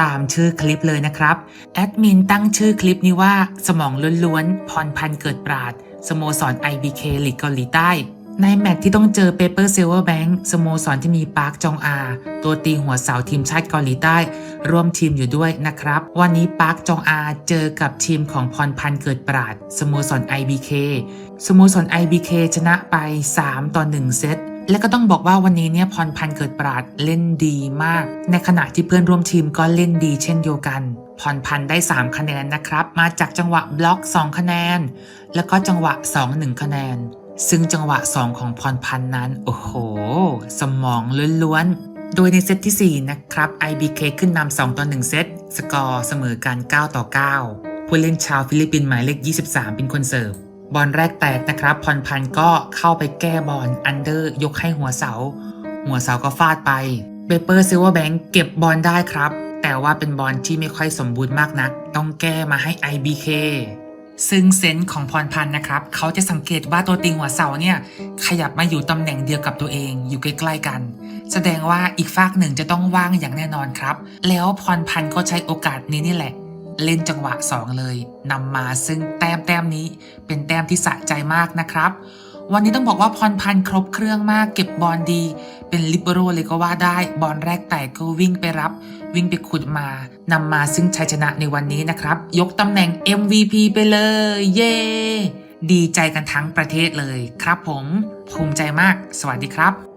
ตามชื่อคลิปเลยนะครับ แอดมินตั้งชื่อคลิปนี้ว่า สมองล้วนๆ พรพันเกิดปราด สโมสร IBK ลีกเกาหลีใต้ ในแมตช์ที่ต้องเจอเปเปอร์เซลเวอร์แบงค์สโมสรที่มีปาร์คจองอา ตัวตีหัวเสาทีมชาติเกาหลีใต้ ร่วมทีมอยู่ด้วยนะครับ วันนี้ปาร์คจองอาเจอกับทีมของพรพันธ์เกิดปราด สโมสร IBK สโมสร IBK ชนะไป 3 ต่อ 1 เซต และก็ต้องบอกว่าวันนี้เนี่ยพรพันธ์เกิดปราดเล่นดีมาก ในขณะที่เพื่อนร่วมทีมก็เล่นดีเช่นเดียวกันพรพันธ์ได้ 3 คะแนนนะครับ มาจากจังหวะบล็อก 2 คะแนน แล้วก็จังหวะ 2 1 คะแนน ซึ่งจังหวะ 2 ของพรพันธ์นั้น โอ้โห สมองล้วนๆ โดยในเซตที่ 4 นะครับ IBK ขึ้นนำ2ต่อ1เซต สกอร์เสมอกัน 9 ต่อ 9 ผู้เล่นชาวฟิลิปปินส์หมายเลข 23 เป็นคนเสิร์ฟ บอลแรกแตกนะครับพรพันธ์ก็เข้าไปแก้บอลอันเดอร์ยกให้หัวเสา หัวเสาก็ฟาดไปเปเปอร์ซิลเวอร์แบงค์เก็บบอลได้ครับ แต่ว่าเป็นบอลที่ไม่ค่อยสมบูรณ์มากนัก ต้องแก้มาให้ IBK ซึ่งเซนส์ของพรพันธ์นะครับ เขาจะสังเกตว่าตัวติงหัวเสาเนี่ย ขยับมาอยู่ตำแหน่งเดียวกับตัวเองอยู่ใกล้ๆกัน แสดงว่าอีกฝากหนึ่งจะต้องว่างอย่างแน่นอนครับ แล้วพรพันธ์ก็ใช้โอกาสนี้นี่แหละ เล่นจังหวะ 2 เลยนำมาซึ่งแต้มแต้มนี้ เป็นแต้มที่สะใจมากนะครับ วันนี้ต้องบอกว่าพรพันธ์ครบเครื่องมากเก็บบอลดี เป็นลิเบโรเลยก็ว่าได้บอลแรกแตกก็วิ่งไปรับ วิ่งไปขุดมานำมาซึ่งชัยชนะในวันนี้นะครับ ยกตำแหน่ง MVP ไปเลย เย้ดีใจกันทั้งประเทศเลยครับผม ภูมิใจมาก สวัสดีครับ